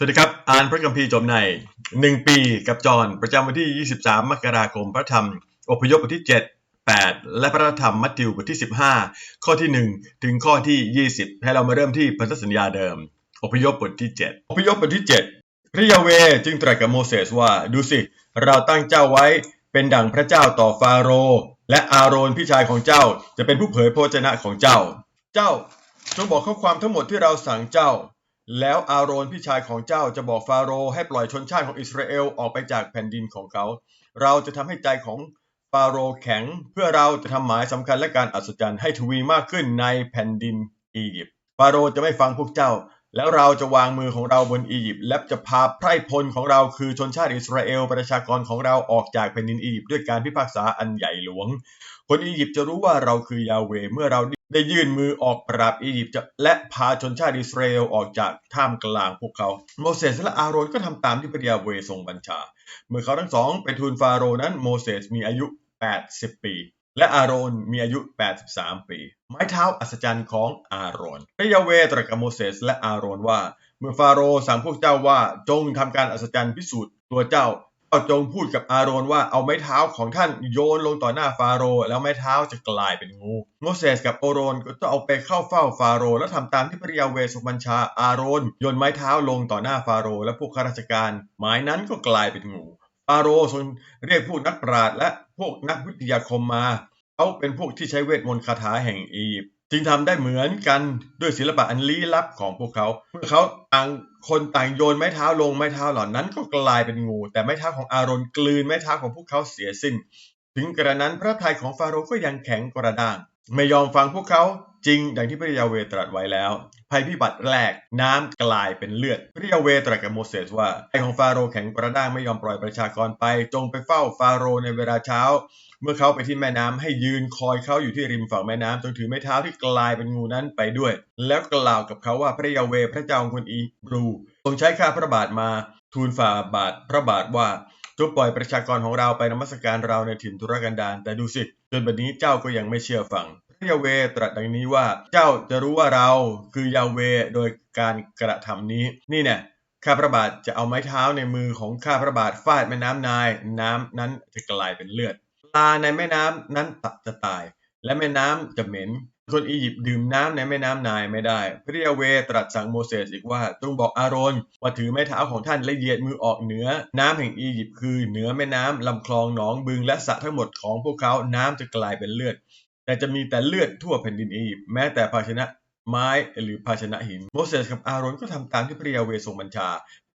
สวัสดีครับ อ่านพระคัมภีร์จบใน 1 ปีกับจอห์นประจำวันที่ 23 มกราคม พระธรรม อพยพบทที่ 7 8 และพระธรรมมัทธิวบทที่ 15 ข้อที่ 1 ถึงข้อที่ 20 ให้เรามาเริ่มที่พันธสัญญาเดิม อพยพบทที่ 7 อพยพบทที่ 7 พระยาเวจึงตรัสกับโมเสสว่า ดูสิ เราตั้งเจ้าไว้เป็นดั่งพระเจ้าต่อฟาโรห์และอาโรนพี่ชายของเจ้าจะเป็นผู้เผยพระวจนะของเจ้า เจ้าจงบอกข้อความทั้งหมดที่เราสั่งเจ้า แล้วอาโรนพี่ชายของเจ้าจะบอกฟาโรห์ให้ปล่อยชนชาติของอิสราเอลออกไปจากแผ่นดินของเขา เราจะทำให้ใจของฟาโรห์แข็ง เพื่อเราจะทำหมายสำคัญและการอัศจรรย์ให้ทวีมากขึ้นในแผ่นดินอียิปต์ ฟาโรห์จะไม่ฟังพวกเจ้า แล้วเราจะวางมือของเราบนอียิปต์และจะพาไพร่พลของเราคือชนชาติอิสราเอลประชากรของเราออกจากแผ่นดินอียิปต์ด้วยการพิพากษาอันใหญ่หลวง คนอียิปต์จะรู้ว่าเราคือยาเวเมื่อเรา ได้ยื่นมือออกปราบอียิปต์และพาชนชาติอิสราเอลออกจากท่ามกลางพวกเขา โมเสสและอาโรนก็ทำตามที่พระยาเวทรงบัญชา เมื่อเขาทั้งสองไปทูลฟาโรห์นั้นโมเสสมีอายุ 80 ปี และอาโรนมีอายุ 83 ปี ไม้เท้าอัศจรรย์ของอาโรน พระยาเวตรัสกับโมเสสและอาโรนว่า เมื่อฟาโรห์สั่งพวกเจ้าว่าจงทำการอัศจรรย์พิสูจน์ตัวเจ้า จ้าจงพูดกับอาโรนว่าเอาไม้เท้าของท่านโยนลงต่อหน้าฟาโรห์แล้วไม้เท้าจะกลายเป็นงูโมเสสกับโอโรนก็จะเอาไปเข้าเฝ้าฟาโรห์แล้วทำตามที่พระยาเวห์ทรงบัญชาอาโรนโยนไม้เท้าลงต่อหน้าฟาโรห์และพวกข้าราชการหมายนั้นก็กลายเป็นงูฟาโรห์ทรงเรียกพวกนักปราชญ์และพวกนักวิทยาคมมา เขาเป็นพวกที่ใช้เวทมนต์คาถาแห่งอียิปต์ จึงทำได้เหมือนกันด้วยศิลปะอันลี้ลับของพวกเขา เมื่อเขาต่างคนต่างโยนไม้เท้าลงไม้เท้าเหล่านั้นก็กลายเป็นงู แต่ไม้เท้าของอารอนกลืนไม้เท้าของพวกเขาเสียสิ้น ถึงกระนั้นพระทัยของฟาโรห์ก็ยังแข็งกระด้าง ไม่ยอมฟังพวกเขา จริงดังที่พระยาเวตรัสไว้แล้ว ภัยพิบัติแรกน้ำกลายเป็นเลือด พระยาเวตรัสกับโมเสสว่าใจของฟาโรห์แข็งกระด้างไม่ยอมปล่อยประชากรไป จงไปเฝ้าฟาโรห์ในเวลาเช้า เมื่อเขาไปที่แม่น้ำให้ยืนคอยเขาอยู่ที่ริมฝั่งแม่น้ำจงถือไม้เท้าที่กลายเป็นงูนั้นไปด้วย แล้วกล่าวกับเขาว่าพระยาเวพระเจ้าของคนอีบรูทรงใช้ข้าพระบาทมาทูลฝ่าบาทพระบาทว่าจงปล่อยประชากรของเราไปนมัสการเราในถิ่นทุรกันดารแต่ดูสิจนบัดนี้เจ้าก็ยังไม่เชื่อฟัง ยาเวตรัสดังนี้ว่าเจ้าจะรู้ว่าเราคือยาเวโดยการกระทำนี้ นี่เนี่ยข้าพระบาทจะเอาไม้เท้าในมือของข้าพระบาทฟาดแม่น้ำนาย น้ำนั้นจะกลายเป็นเลือดปลาในแม่น้ำนั้นจะตาย และแม่น้ำจะเหม็นคนอียิปต์ดื่มน้ำในแม่น้ำนายไม่ได้ พระยาเวตรัสสั่งโมเสสอีกว่าจงบอกอาโรนว่าถือไม้เท้าของท่านและเหยียดมือออกเหนือ น้ำแห่งอียิปต์คือเหนือแม่น้ำลำคลองหนองบึงและสระทั้งหมดของพวกเขาน้ำจะกลายเป็นเลือด แต่จะมีแต่เลือดทั่วแผ่นดินอียิปต์แม้แต่ภาชนะไม้หรือภาชนะหิน โมเสสกับอาโรนก็ทำตามที่พระยาเวทรงบัญชา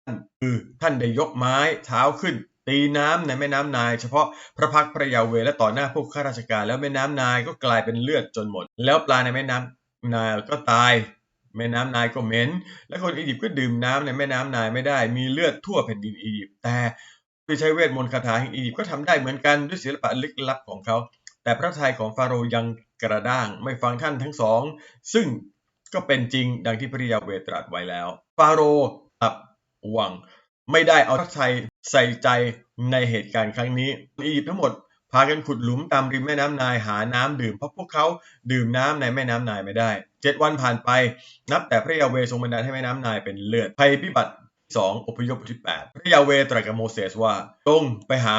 ท่านคือท่านได้ยกไม้เท้าขึ้น ตีน้ำในแม่น้ำนาย เฉพาะพระพักพระยาเวและต่อหน้าพวกข้าราชการแล้วแม่น้ำนายก็กลายเป็นเลือดจนหมด แล้วปลาในแม่น้ำนายก็ตาย แม่น้ำนายก็เหม็นและคนอียิปต์ก็ดื่มน้ำในแม่น้ำนายไม่ได้ มีเลือดทั่วแผ่นดินอียิปต์แต่ผู้ใช้เวทมนต์คาถาแห่งอียิปต์ก็ทำได้เหมือนกันด้วยศิลปะลึกลับของเขา แต่พระทัยของฟาโรห์ยังกระด้างไม่ฟังท่านทั้งสอง ซึ่งก็เป็นจริงดังที่พระยาเวตรัสไว้แล้ว ฟาโรห์อับหวัง ไม่ได้เอาพระทัยใส่ใจในเหตุการณ์ครั้งนี้อียิปต์ทั้งหมดพากันขุดหลุมตามริมแม่น้ำนายหาน้ำดื่ม เพราะพวกเขาดื่มน้ำในแม่น้ำนายไม่ได้เจ็ดวันผ่านไป นับแต่พระยาเวทรงบันดาลให้แม่น้ำนายเป็นเลือดภัยพิบัติสองอพยพบทที่แปดพระยาเวตรัสกับโมเสสว่าจงไปหา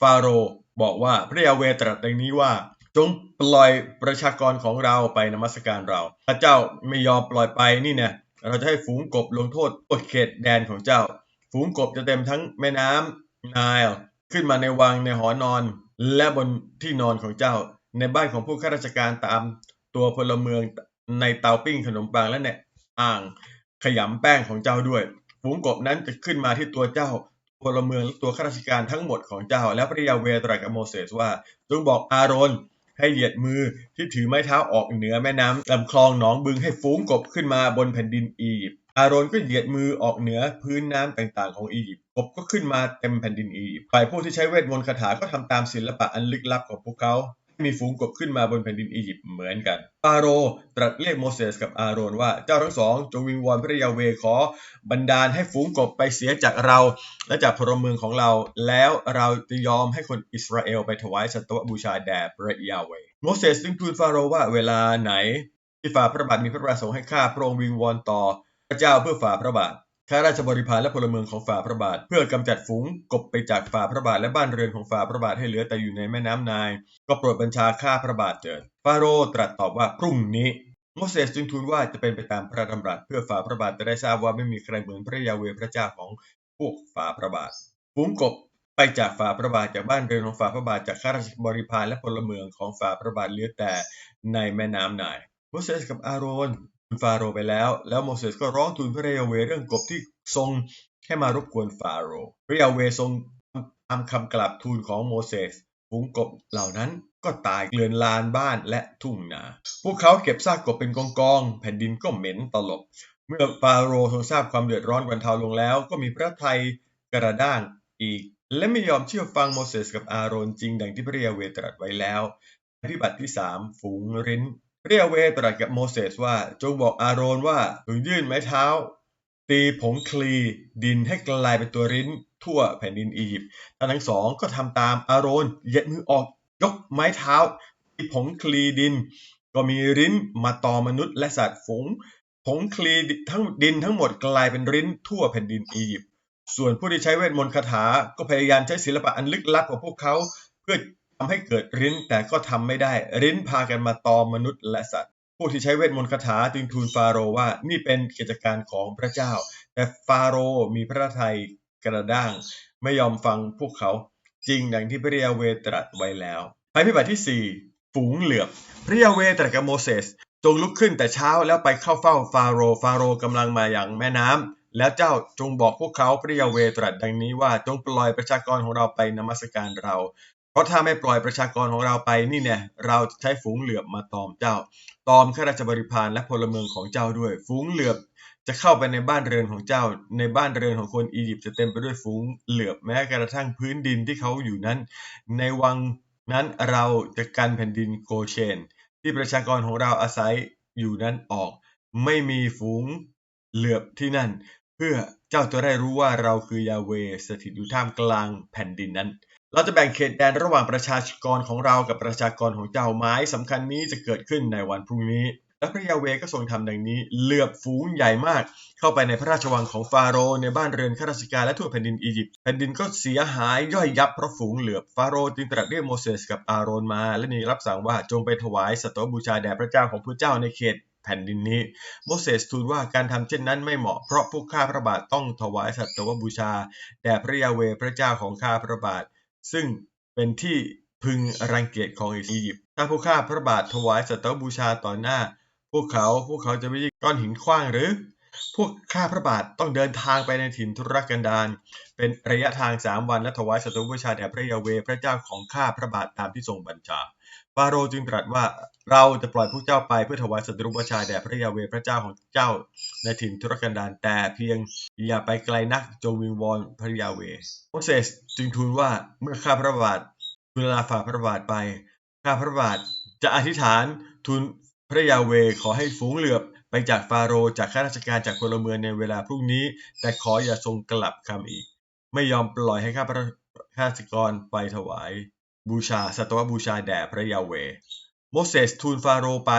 ฟาโรห์ บอกว่าพระยาเวตรัสดังนี้ว่า จงปล่อยประชากรของเราไปนมัสการเรา ถ้าเจ้าไม่ยอมปล่อยไปนี่เนี่ยเราจะให้ฝูงกบลงโทษกฎเขตแดนของเจ้า ฝูงกบจะเต็มทั้งแม่น้ำนายขึ้นมาในวังในหอนอน และบนที่นอนของเจ้า ในบ้านของผู้ข้าราชการตาม ตัวพลเมืองในเตาปิ้งขนมปังและในอ่างขยำแป้งของเจ้าด้วย ฝูงกบนั้นจะขึ้นมาที่ตัวเจ้า พลเมืองและตัวข้าราชการทั้งหมดของเจ้า และพระยาเวตรัสกับโมเสสว่าจงบอกอาโรนให้เหยียดมือที่ถือไม้เท้าออกเหนือแม่น้ำลำคลองหนองบึงให้ฟูงกบขึ้นมาบนแผ่นดินอียิปต์อาโรนก็เหยียดมือออกเหนือพื้นน้ำต่างๆของอียิปต์กบก็ขึ้นมาเต็มแผ่นดินอียิปต์ฝ่ายผู้ที่ใช้เวทมนต์คาถาก็ทำตามศิลปะอันลึกลับของพวกเขา มีฝูงกบขึ้นมาบนแผ่นดินอียิปต์เหมือนกันฟาโรห์ตรัสเรียกโมเสสกับอาโรนว่าเจ้าทั้งสองจงวิงวอนพระยาเวขอบันดาลให้ฝูงกบไปเสียจากเรา และจากพลเมืองของเรา แล้วเราจะยอมให้คนอิสราเอลไปถวายสัตวบูชาแด่พระยาเวโมเสสจึงทูลฟาโรห์ว่าเวลาไหนที่ฝ่าพระบาทมีพระประสงค์ให้ข้าพระองค์วิงวอนต่อพระเจ้าเพื่อฝ่าพระบาท ข้าราชบริพารและพลเมืองของฝ่าพระบาท เพื่อกำจัดฝูงกบไปจากฝ่าพระบาทและบ้านเรือนของฝ่าพระบาทให้เหลือแต่อยู่ในแม่น้ำนาย ก็โปรดบัญชาข้าพระบาทเถิดฟาโรห์ตรัสตอบว่าพรุ่งนี้โมเสสจึงทูลว่าจะเป็นไปตามพระดำรัสเพื่อฝ่าพระบาทจะได้ทราบว่าไม่มีใครเหมือนพระยาเวพระเจ้าของพวกฝ่าพระบาทฝูงกบไปจากฝ่าพระบาทจากบ้านเรือนของฝ่าพระบาทจากข้าราชบริพารและพลเมืองของฝ่าพระบาทเหลือแต่ในแม่น้ำนายโมเสสกับอาโรน ฟาโรห์ไปแล้ว แล้วโมเสสก็ร้องทูลพระยาเวเรื่องกบที่ทรงให้มารบกวนฟาโรห์พระยาเวทรงทำคำกราบทูลของโมเสสฝูงกบเหล่านั้นก็ตายเกลื่อนลานบ้านและทุ่งนา พวกเขาเก็บซากกบเป็นกองกองๆแผ่นดินก็เหม็นตลบ เมื่อฟาโรห์ทรงทราบความเดือดร้อนบรรเทาลงแล้ว ก็มีพระทัยกระด้างอีก และไม่ยอมเชื่อฟังโมเสสกับอาโรนจริง ดังที่พระยาเวตรัสไว้แล้วอธิบัติที่สามฝูงริ้น พระยเวตรัสกับโมเสสว่าจงบอกอาโรนว่าจงยื่นไม้เท้า ตีผงคลีดินให้กลายเป็นตัวริ้นทั่วแผ่นดินอียิปต์ท่านทั้งสองก็ทำตามอาโรนเหยียดมือออกยกไม้เท้าตีผงคลีดิน ก็มีริ้นมาต่อมนุษย์และสัตว์ฝูงผงคลีทั้งดินทั้งหมดกลายเป็นริ้นทั่วแผ่นดินอียิปต์ส่วนผู้ที่ใช้เวทมนต์คาถาก็พยายามใช้ศิลปะอันลึกลับของพวกเขา เพื่อำให้เกิดริ้นแต่ก็ทำไม่ได้ ริ้นพากันมาตอมมนุษย์และสัตว์ ผู้ที่ใช้เวทมนต์คาถาจึงทูลฟาโรว่านี่เป็นกิจการของพระเจ้า แต่ฟาโรมีพระทัยกระด้าง ไม่ยอมฟังพวกเขาจริงดังที่พระยาเวตรัสไว้แล้วภัยพิบัติที่ 4 ฝูงเหลือบ พระยาเวตรัสกับโมเสสจงลุกขึ้นแต่เช้าแล้วไปเข้าเฝ้าฟาโรห์ฟาโรห์กำลังมาอย่างแม่น้ำแล้วเจ้าจงบอกพวกเขาพระยาเวตรัสดังนี้ว่าจงปล่อยประชากรของเราไปนมัสการเรา เพราะถ้าไม่ปล่อยประชากรของเราไปนี่เนี่ยเราจะใช้ฝูงเหลือบมาตอมเจ้า ตอมข้าราชบริพารและพลเมืองของเจ้าด้วย ฝูงเหลือบจะเข้าไปในบ้านเรือนของเจ้า ในบ้านเรือนของคนอียิปต์จะเต็มไปด้วยฝูงเหลือบแม้กระทั่งพื้นดินที่เขาอยู่นั้น ในวังนั้นเราจะกันแผ่นดินโกเชน ที่ประชากรของเราอาศัยอยู่นั้นออก ไม่มีฝูงเหลือบที่นั่น เพื่อเจ้าจะได้รู้ว่าเราคือยาเวสถิตอยู่ท่ามกลางแผ่นดินนั้น เราจะแบ่งเขตแดนระหว่างประชากรของเรากับประชากรของเจ้าไม้สำคัญนี้จะเกิดขึ้นในวันพรุ่งนี้ และพระยาเวก็ทรงทำดังนี้ เหลือบฝูงใหญ่มาก เข้าไปในพระราชวังของฟาโรห์ในบ้านเรือนข้าราชการและทั่วแผ่นดินอียิปต์แผ่นดินก็เสียหายย่อยยับเพราะฝูงเหลือบฟาโรห์จึงตรัสเรียกโมเสสกับอาโรนมา และมีรับสั่งว่าจงไปถวายสัตวบูชาแด่พระเจ้าของพระเจ้าในเขตแผ่นดินนี้ โมเสสทูลว่าการทำเช่นนั้นไม่เหมาะเพราะพวกข้าพระบาทต้องถวายสัตวบูชาแด่พระยาเวพระเจ้าของข้าพระบาท ซึ่งเป็นที่พึงรังเกียจของอียิปต์ถ้าพวกข้าพระบาทถวายสัตวบูชาต่อหน้า พวกเขาพวกเขาจะไม่ยิงก้อนหินขว้างหรือ พวกข้าพระบาทต้องเดินทางไปในถิ่นทุรกันดารเป็นระยะทางสามวันและถวายสัตวบูชาแด่พระยาเวห์พระเจ้าของข้าพระบาทตามที่ทรงบัญชา ฟาโรห์จึงตรัสว่าเราจะปล่อยพวกเจ้าไปเพื่อถวายสัตว์บูชาแด่พระยาเวพระเจ้าของเจ้าในถิ่นทุรกันดารแต่เพียงอย่าไปไกลนักจงวิงวอนพระยาเวโมเสสจึงทูลว่าเมื่อข้าพระบาททูลลาฝ่าพระบาทไป ข้าพระบาทจะอธิษฐานทูลพระยาเวขอให้ฝูงเหลือบไปจากฟาโรห์จากข้าราชการจากพลเมืองในเวลาพรุ่งนี้ แต่ขออย่าทรงกลับคำอีก ไม่ยอมปล่อยให้ข้าพระข้าราชกรไปถวาย บูชาสัตวบูชาแด่พระยาเวโมเสสทูลฟาโรห์ไป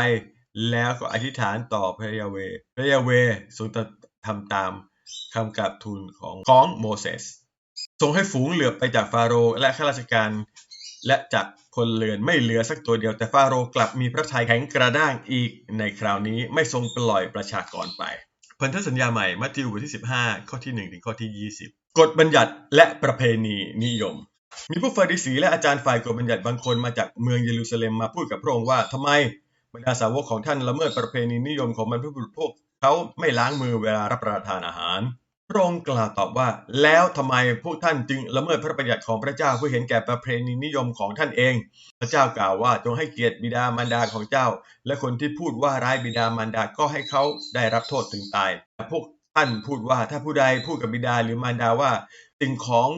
แล้วก็อธิษฐานต่อพระยาเว พระยาเวทรงทำตามคำกราบทูลของของโมเสสทรงให้ฝูงเหลือไปจากฟาโรห์และข้าราชการ และจากพลเรือนไม่เหลือสักตัวเดียวแต่ฟาโรห์กลับมีพระทัยแข็งกระด้างอีกในคราวนี้ไม่ทรงปล่อยประชากรไป พันธสัญญาใหม่มัทธิวบทที่ 15 ข้อที่ 1 ถึงข้อที่ 20 กฎบัญญัติและประเพณีนิยม มีผู้ฟาริสีและอาจารย์ฝ่ายกฎบัญญัติบางคนมาจากเมืองเยรูซาเล็มมาพูดกับพระองค์ว่าทำไมบรรดาสาวกของท่านละเมิดประเพณีนิยมของบรรพบุรุษพวกเขาไม่ล้างมือเวลารับประทานอาหาร พระองค์กล่าวตอบว่า แล้วทำไมพวกท่านจึงละเมิดพระบัญญัติของพระเจ้าเพื่อเห็นแก่ประเพณีนิยมของท่านเอง พระเจ้ากล่าวว่าจงให้เกียรติบิดามารดาของเจ้า และคนที่พูดว่าร้ายบิดามารดาก็ให้เขาได้รับโทษถึงตายพวกท่านพูดว่าถ้าผู้ใดพูดกับบิดาหรือมารดาว่าสิ่งของ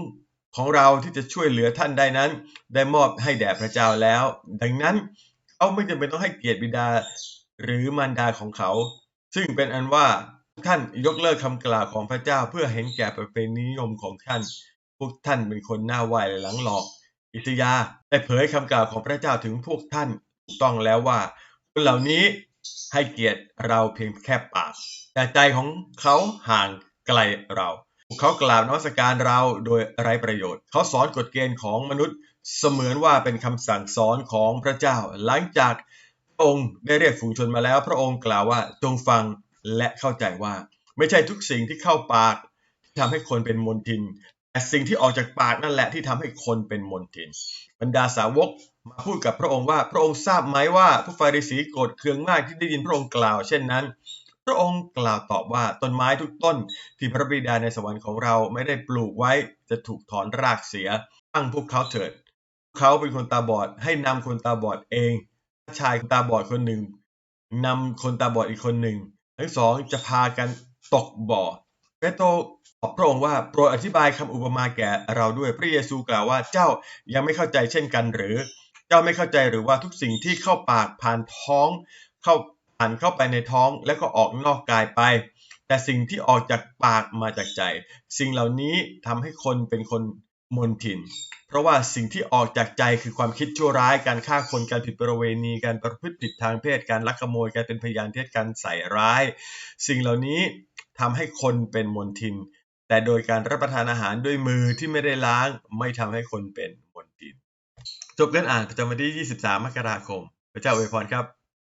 ของเราที่จะช่วยเหลือท่านได้นั้น ได้มอบให้แด่พระเจ้าแล้ว ดังนั้นเขาไม่จำเป็นต้องให้เกียรติบิดาหรือมารดาของเขา ซึ่งเป็นอันว่าท่านยกเลิกคำกล่าวของพระเจ้าเพื่อเห็นแก่ประเพณีนิยมของท่าน พวกท่านเป็นคนหน้าไหวและหลังหลอก อิสยาได้เผยคำกล่าวของพระเจ้าถึงพวกท่านถูกต้องแล้วว่า คนเหล่านี้ให้เกียรติเราเพียงแค่ปาก แต่ใจของเขาห่างไกลเรา เขากล่าวนมัสการเราโดยไร้ประโยชน์ เขาสอนกฎเกณฑ์ของมนุษย์เสมือนว่าเป็นคำสั่งสอนของพระเจ้า หลังจากพระองค์ได้เรียกฝูงชนมาแล้ว พระองค์กล่าวว่าจงฟังและเข้าใจว่า ไม่ใช่ทุกสิ่งที่เข้าปากที่ทำให้คนเป็นมนทินแต่สิ่งที่ออกจากปากนั่นแหละที่ทำให้คนเป็นมนทิน บรรดาสาวกมาพูดกับพระองค์ว่าพระองค์ทราบไหมว่าผู้ฟาริสีโกรธเคืองมากที่ได้ยินพระองค์กล่าว เช่นนั้น พระองค์กล่าวตอบว่าต้นไม้ทุกต้น ที่พระบิดาในสวรรค์ของเราไม่ได้ปลูกไว้จะถูกถอนรากเสียตั้งพวกเขาเถิด เขาเป็นคนตาบอดให้นำคนตาบอดเอง ชายตาบอดคนหนึ่งนำคนตาบอดอีกคนหนึ่ง ทั้งสองจะพากันตกบ่อเปโตรตอบพระองค์ว่าโปรดอธิบายคำอุปมาแก่เราด้วยพระเยซูกล่าวว่าเจ้ายังไม่เข้าใจเช่นกันหรือ เจ้าไม่เข้าใจหรือว่าทุกสิ่งที่เข้าปากผ่านท้องเข้า ผ่านเข้าไปในท้องแล้วก็ออกนอกกายไป แต่สิ่งที่ออกจากปากมาจากใจ สิ่งเหล่านี้ทำให้คนเป็นคนมนทิน เพราะว่าสิ่งที่ออกจากใจคือความคิดชั่วร้ายการฆ่าคนการผิดประเวณี การประพฤติผิดทางเพศการลักขโมยการเป็นพยานเท็จการใส่ร้าย สิ่งเหล่านี้ทำให้คนเป็นมนทิน แต่โดยการรับประทานอาหารด้วยมือที่ไม่ได้ล้างไม่ทำให้คนเป็นมนทิน จบการอ่านประจำวันที่ 23 มกราคม พระเจ้าอวยพรครับ